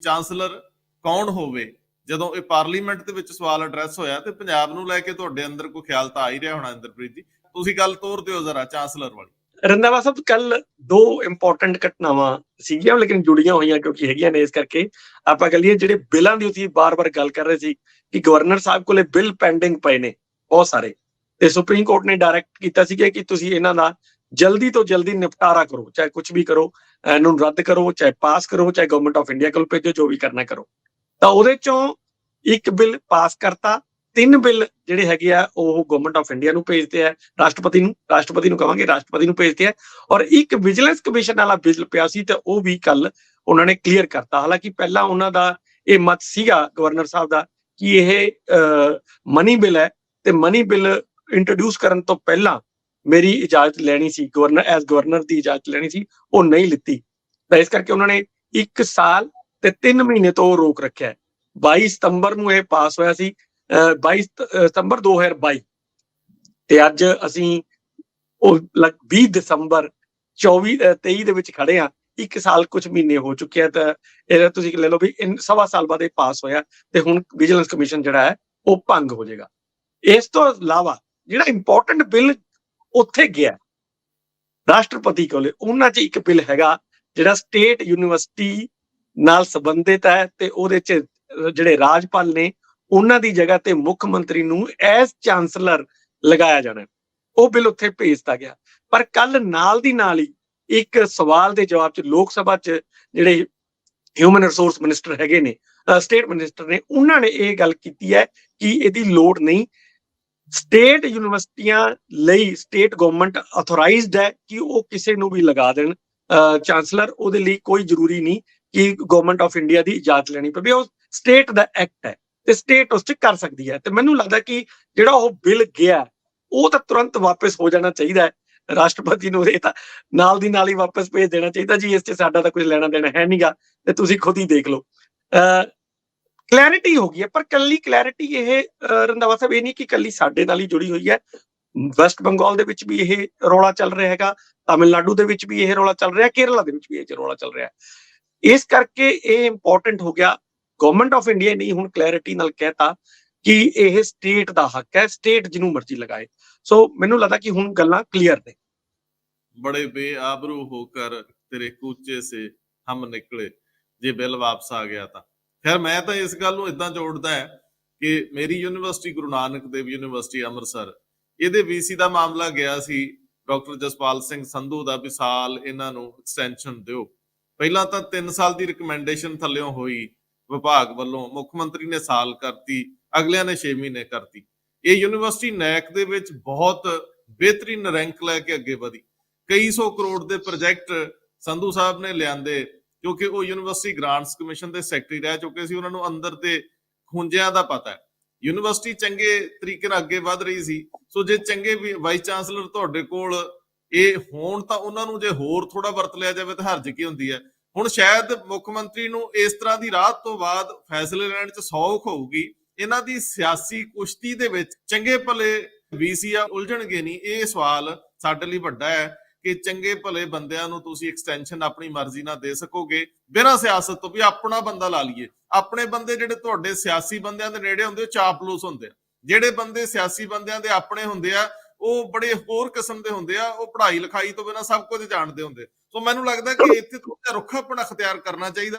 Chancellor ਕੌਣ ਹੋਵੇ? ਜਦੋਂ ਇਹ ਪਾਰਲੀਮੈਂਟ ਦੇ ਵਿੱਚ ਸਵਾਲ ਐਡਰੈਸ ਹੋਇਆ ਤੇ ਪੰਜਾਬ ਨੂੰ ਲੈ ਕੇ ਤੁਹਾਡੇ ਅੰਦਰ ਕੋਈ ਖਿਆਲ ਤਾਂ ਆ ਹੀ ਰਿਹਾ ਹੋਣਾ, ਇੰਦਰਪ੍ਰੀਤ ਜੀ? ਤੁਸੀਂ ਗੱਲ ਤੋਰ ਦਿਓ ਜ਼ਰਾ ਚਾਂਸਲਰ ਵਾਲੀ। ਰੰਦਾਵਾ ਸਾਹਿਬ, ਕੱਲ ਦੋ ਇੰਪੋਰਟੈਂਟ ਘਟਨਾਵਾਂ ਸੀਗੀਆਂ, ਲੇਕਿਨ ਜੁੜੀਆਂ ਹੋਈਆਂ ਕਿਉਂਕਿ ਹੈਗੀਆਂ ਨੇ ਇਸ ਕਰਕੇ। ਆਪਾਂ ਕਹ ਲਈਏ, ਜਿਹੜੇ ਬਿੱਲਾਂ ਦੀ ਅਸੀਂ ਬਾਰ-ਬਾਰ ਗੱਲ ਕਰ ਰਹੇ ਸੀ ਕਿ ਗਵਰਨਰ ਸਾਹਿਬ ਕੋਲੇ ਬਿੱਲ ਪੈਂਡਿੰਗ ਪਏ ਨੇ, ਬਹੁਤ ਸਾਰੇ। ਤੇ ਸੁਪਰੀਮ ਕੋਰਟ ਨੇ ਡਾਇਰੈਕਟ ਕੀਤਾ ਸੀਗਾ ਕਿ ਤੁਸੀਂ ਇਹਨਾਂ ਦਾ ਜਲਦੀ ਤੋਂ ਜਲਦੀ ਨਿਪਟਾਰਾ ਕਰੋ, ਚਾਹੇ ਕੁਝ ਵੀ ਕਰੋ, ਇਹਨੂੰ ਰੱਦ ਕਰੋ, ਚਾਹੇ ਪਾਸ ਕਰੋ, ਚਾਹੇ ਗਵਰਨਮੈਂਟ ਆਫ ਇੰਡੀਆ ਕੋਲ ਭੇਜੋ, ਜੋ ਵੀ ਕਰਨਾ ਕਰੋ। ਤਾਂ ਉਹਦੇ ਚੋਂ ਇੱਕ ਬਿੱਲ ਪਾਸ ਕਰਤਾ, ਤਿੰਨ ਬਿੱਲ ਜਿਹੜੇ ਹੈਗੇ ਆ, ਉਹ ਗਵਰਨਮੈਂਟ ਆਫ ਇੰਡੀਆ ਨੂੰ ਭੇਜਦੇ ਆ, ਰਾਸ਼ਟਰਪਤੀ ਨੂੰ ਰਾਸ਼ਟਰਪਤੀ ਨੂੰ ਕਹਾਂਗੇ ਰਾਸ਼ਟਰਪਤੀ ਨੂੰ ਭੇਜਦੇ ਆ, ਔਰ ਇੱਕ ਵਿਜੀਲੈਂਸ ਕਮਿਸ਼ਨ ਵਾਲਾ ਬਿੱਲ ਪਿਆ ਸੀ ਤੇ ਉਹ ਵੀ ਕੱਲ ਉਹਨਾਂ ਨੇ ਕਲੀਅਰ ਕਰਤਾ। ਹਾਲਾਂਕਿ ਪਹਿਲਾਂ ਉਹਨਾਂ ਦਾ ਇਹ ਮਤ ਸੀਗਾ ਗਵਰਨਰ ਸਾਹਿਬ ਦਾ ਕਿ ਇਹ ਮਨੀ ਬਿੱਲ ਹੈ ਤੇ ਮਨੀ ਬਿੱਲ ਇੰਟਰੋਡਿਊਸ ਕਰਨ ਤੋਂ ਪਹਿਲਾਂ ਮੇਰੀ ਇਜਾਜ਼ਤ ਲੈਣੀ ਸੀ ਗਵਰਨਰ ਐਸ ਗਵਰਨਰ ਦੀ ਇਜਾਜ਼ਤ ਲੈਣੀ ਸੀ, ਉਹ ਨਹੀਂ ਲਿੱਤੀ। ਤਾਂ ਇਸ ਕਰਕੇ ਉਹਨਾਂ ਨੇ 1 ਸਾਲ ਤੇ 3 ਮਹੀਨੇ ਤੋਂ ਰੋਕ ਰੱਖਿਆ ਹੈ। 22 ਸਤੰਬਰ ਨੂੰ ਇਹ ਪਾਸ ਹੋਇਆ ਸੀ, ਅਹ 22 ਸਤ- ਅਹ ਸਤੰਬਰ 2022 ਤੇ ਅੱਜ ਅਸੀਂ ਉਹ ਲਗ 20 ਦਸੰਬਰ 24 ਅਹ 23 ਦੇ ਵਿੱਚ ਖੜੇ ਆ ਇੱਕ ਸਾਲ ਕੁਝ ਮਹੀਨੇ ਹੋ ਚੁੱਕੇ ਆ ਤਾਂ ਇਹ ਤੁਸੀਂ ਲੈ ਲਓ ਵੀ ਇਨ, ਸਵਾ ਸਾਲ ਬਾਅਦ ਇਹ ਪਾਸ ਹੋਇਆ ਤੇ ਹੁਣ ਵਿਜੀਲੈਂਸ ਕਮਿਸ਼ਨ ਜਿਹੜਾ ਹੈ, ਉਹ ਭੰਗ ਹੋ ਜਾਏਗਾ। ਇਸ ਤੋਂ ਇਲਾਵਾ ਜਿਹੜਾ ਇੰਪੋਰਟੈਂਟ ਬਿੱਲ ਉੱਥੇ ਗਿਆ। ਰਾਸ਼ਟਰਪਤੀ ਕੋਲੇ ਉਹਨਾਂ 'ਚ ਇੱਕ ਬਿੱਲ ਹੈਗਾ, ਜਿਹੜਾ ਸਟੇਟ ਯੂਨੀਵਰਸਿਟੀ ਨਾਲ ਸੰਬੰਧਿਤ ਹੈ ਤੇ ਉਹਦੇ 'ਚ ਜਿਹੜੇ ਰਾਜਪਾਲ ਨੇ, ਉਹਨਾਂ ਦੀ ਜਗ੍ਹਾ ਤੇ ਮੁੱਖ ਮੰਤਰੀ ਨੂੰ ਐਸ ਚਾਂਸਲਰ ਲਗਾਇਆ ਜਾਣਾ ਉਹ ਬਿੱਲ ਉੱਥੇ ਭੇਜਤਾ ਗਿਆ। ਪਰ ਕੱਲ ਨਾਲ ਦੀ ਨਾਲ ਹੀ ਇੱਕ ਸਵਾਲ ਦੇ ਜਵਾਬ 'ਚ ਲੋਕ ਸਭਾ 'ਚ ਜਿਹੜੇ ਹਿਊਮਨ ਰਿਸੋਰਸ ਮਿਨਿਸਟਰ ਹੈਗੇ ਨੇ ਸਟੇਟ ਮਿਨਿਸਟਰ ਨੇ, ਉਹਨਾਂ ਨੇ ਇਹ ਗੱਲ ਕੀਤੀ ਹੈ ਕਿ ਇਹਦੀ ਲੋੜ ਨਹੀਂ ਸਟੇਟ ਯੂਨੀਵਰਸਿਟੀਆਂ ਲਈ ਸਟੇਟ ਗਵਰਨਮੈਂਟ ਅਥੋਰਾਈਜ਼ਡ ਹੈ ਕਿ ਉਹ ਕਿਸੇ ਨੂੰ ਵੀ ਲਗਾ ਦੇਣ। ਚਾਂਸਲਰ ਉਹਦੇ ਲਈ ਕੋਈ ਜ਼ਰੂਰੀ ਨਹੀਂ ਕਿ ਗਵਰਨਮੈਂਟ ਆਫ ਇੰਡੀਆ ਦੀ ਇਜਾਜ਼ਤ ਲੈਣੀ ਪਵੇ। ਉਹ ਸਟੇਟ ਦਾ ਐਕਟ ਹੈ ਤੇ ਸਟੇਟ ਉਸ 'ਚ ਕਰ ਸਕਦੀ ਹੈ। ਤੇ ਮੈਨੂੰ ਲੱਗਦਾ ਕਿ ਜਿਹੜਾ ਉਹ ਬਿੱਲ ਗਿਆ, ਉਹ ਤਾਂ ਤੁਰੰਤ ਵਾਪਸ ਹੋ ਜਾਣਾ ਚਾਹੀਦਾ ਹੈ। ਰਾਸ਼ਟਰਪਤੀ ਨੂੰ ਇਹ ਤਾਂ ਨਾਲ ਦੀ ਨਾਲ ਹੀ ਵਾਪਸ ਭੇਜ ਦੇਣਾ ਚਾਹੀਦਾ ਜੀ। ਇਸ 'ਚ ਸਾਡਾ ਤਾਂ ਕੁਝ ਲੈਣਾ ਦੇਣਾ ਹੈ ਨਹੀਂਗਾ ਤੇ ਤੁਸੀਂ ਖੁਦ ਹੀ ਦੇਖ ਲਓ। ਕਲੈਰਿਟੀ ਹੋ ਗਈ ਹੈ, ਪਰ ਕੱਲੀ ਕਲੈਰਿਟੀ ਇਹ ਰੰਦਾਵਾ ਸਾਹਿਬ, ਇਹ ਨਹੀਂ ਕਿ ਕੱਲੀ ਸਾਡੇ ਨਾਲ ਹੀ ਜੁੜੀ ਹੋਈ ਹੈ। ਵੈਸਟ ਬੰਗਾਲ ਦੇ ਵਿੱਚ ਵੀ ਇਹ ਰੌਲਾ ਚੱਲ ਰਿਹਾ ਹੈਗਾ, ਤਾਮਿਲਨਾਡੂ ਦੇ ਵਿੱਚ ਵੀ ਇਹ ਰੌਲਾ ਚੱਲ ਰਿਹਾ, ਕੇਰਲਾ ਦੇ ਵਿੱਚ ਵੀ ਇਹ ਰੌਲਾ ਚੱਲ ਰਿਹਾ ਇਸ ਕਰਕੇ ਇਹ ਇੰਪੋਰਟੈਂਟ ਹੋ ਗਿਆ। ਗਵਰਨਮੈਂਟ ਆਫ ਇੰਡੀਆ ਨੇ ਹੁਣ ਕਲੈਰਿਟੀ ਨਾਲ ਕਹਿਤਾ ਕਿ ਇਹ ਸਟੇਟ ਦਾ ਹੱਕ ਹੈ ਸਟੇਟ ਜਿਹਨੂੰ ਮਰਜ਼ੀ ਲਗਾਏ। ਸੋ ਮੈਨੂੰ ਲੱਗਦਾ ਕਿ ਹੁਣ ਗੱਲਾਂ ਕਲੀਅਰ ਨੇ। ਬੜੇ ਬੇਆਬਰੂ ਹੋ ਕਰ ਤੇਰੇ ਕੂਚੇ ਸੇ ਹਮ ਨਿਕਲੇ, ਜੇ ਬਿੱਲ ਵਾਪਸ ਆ ਗਿਆ ਤਾਂ। ਖੈਰ, ਮੈਂ ਤਾਂ ਇਸ ਗੱਲ ਨੂੰ ਇਦਾਂ ਜੋੜਦਾ ਹੈ ਕਿ ਮੇਰੀ ਯੂਨੀਵਰਸਿਟੀ ਗੁਰੂ ਨਾਨਕ ਦੇਵ ਯੂਨੀਵਰਸਿਟੀ ਅੰਮ੍ਰਿਤਸਰ, ਇਹਦੇ ਵੀਸੀ ਦਾ ਮਾਮਲਾ ਗਿਆ ਸੀ ਡਾਕਟਰ ਜਸਪਾਲ ਸਿੰਘ ਸੰਧੂ ਦਾ ਵੀ ਸਾਲ ਇਹਨਾਂ ਨੂੰ ਐਕਸਟੈਂਸ਼ਨ ਦਿਓ। ਪਹਿਲਾਂ ਤਾਂ 3 ਸਾਲ ਦੀ ਰეკਮੈਂਡੇਸ਼ਨ ਥੱਲਿਓਂ ਹੋਈ ਵਿਭਾਗ ਵੱਲੋਂ, ਮੁੱਖ ਮੰਤਰੀ ਨੇ ਸਾਲ ਕਰਤੀ, ਅਗਲਿਆਂ ਨੇ 6 ਮਹੀਨੇ ਕਰਤੀ। ਇਹ ਯੂਨੀਵਰਸਿਟੀ ਨੈਕ ਦੇ ਵਿੱਚ ਬਹੁਤ ਬਿਹਤਰੀਨ ਰੈਂਕ ਲੈ ਕੇ ਅੱਗੇ ਵਧੀ। ਕਈ ਸੌ ਕਰੋੜ ਦੇ ਪ੍ਰੋਜੈਕਟ ਸੰਧੂ ਸਾਹਿਬ ਨੇ ਲਿਆਂਦੇ ਕਿਉਂਕਿ ਉਹ ਯੂਨੀਵਰਸਿਟੀ ਗ੍ਰਾਂਟਸ ਕਮਿਸ਼ਨ ਦੇ ਸੈਕਟਰੀ ਰਹਿ ਚੁੱਕੇ ਸੀ, ਉਹਨਾਂ ਨੂੰ ਅੰਦਰ ਤੇ ਖੁੰਝਿਆਂ ਦਾ ਪਤਾ ਹੈ। ਯੂਨੀਵਰਸਿਟੀ ਚੰਗੇ ਤਰੀਕੇ ਨਾਲ ਅੱਗੇ ਵਧ ਰਹੀ ਸੀ। ਸੋ ਜੇ ਚੰਗੇ ਵਾਈਸ ਚਾਂਸਲਰ ਤੁਹਾਡੇ ਕੋਲ ਇਹ ਹੋਣ ਤਾਂ ਉਹਨਾਂ ਨੂੰ ਜੇ ਹੋਰ ਥੋੜਾ ਵਰਤ ਲਿਆ ਜਾਵੇ ਤਾਂ ਹਰਜ ਕੀ ਹੁੰਦੀ ਹੈ? ਹੁਣ ਸ਼ਾਇਦ ਮੁੱਖ ਮੰਤਰੀ ਨੂੰ ਇਸ ਤਰ੍ਹਾਂ ਦੀ ਰਾਹ ਤੋਂ ਬਾਅਦ ਫੈਸਲੇ ਲੈਣ 'ਚ ਸੌਖ ਹੋਊਗੀ। ਇਹਨਾਂ ਦੀ ਸਿਆਸੀ ਕੁਸ਼ਤੀ ਦੇ ਵਿੱਚ ਚੰਗੇ ਭਲੇ ਵੀਸੀਆ ਉਲਝਣਗੇ ਨਹੀਂ, ਇਹ ਸਵਾਲ ਸਾਡੇ ਲਈ ਵੱਡਾ ਹੈ। ਕਿ ਚੰਗੇ ਭਲੇ ਬੰਦਿਆਂ ਨੂੰ ਤੁਸੀਂ ਐਕਸਟੈਂਸ਼ਨ ਆਪਣੀ ਮਰਜ਼ੀ ਨਾਲ ਦੇ ਸਕੋਗੇ। ਬਿਨਾਂ ਸਿਆਸਤ ਤੋਂ ਵੀ ਆਪਣਾ ਬੰਦਾ ਲਾ ਲਈਏ। ਆਪਣੇ ਬੰਦੇ ਜਿਹੜੇ ਤੁਹਾਡੇ ਸਿਆਸੀ ਬੰਦਿਆਂ ਦੇ ਨੇੜੇ ਹੁੰਦੇ, ਉਹ ਚਾਪਲੂਸ ਹੁੰਦੇ ਆ। ਜਿਹੜੇ ਬੰਦੇ ਸਿਆਸੀ ਬੰਦਿਆਂ ਦੇ ਆਪਣੇ ਹੁੰਦੇ ਆ, ਉਹ ਬੜੇ ਹੋਰ ਕਿਸਮ ਦੇ ਹੁੰਦੇ ਆ। ਉਹ ਪੜ੍ਹਾਈ ਲਿਖਾਈ ਤੋਂ ਬਿਨਾਂ ਸਭ ਕੁਝ ਜਾਣਦੇ ਹੁੰਦੇ ਸੋ ਮੈਨੂੰ ਲੱਗਦਾ ਕਿ ਇੱਥੇ ਥੋੜਾ ਰੁੱਖਾਪਣ ਅਖਤਿਆਰ ਕਰਨਾ ਚਾਹੀਦਾ।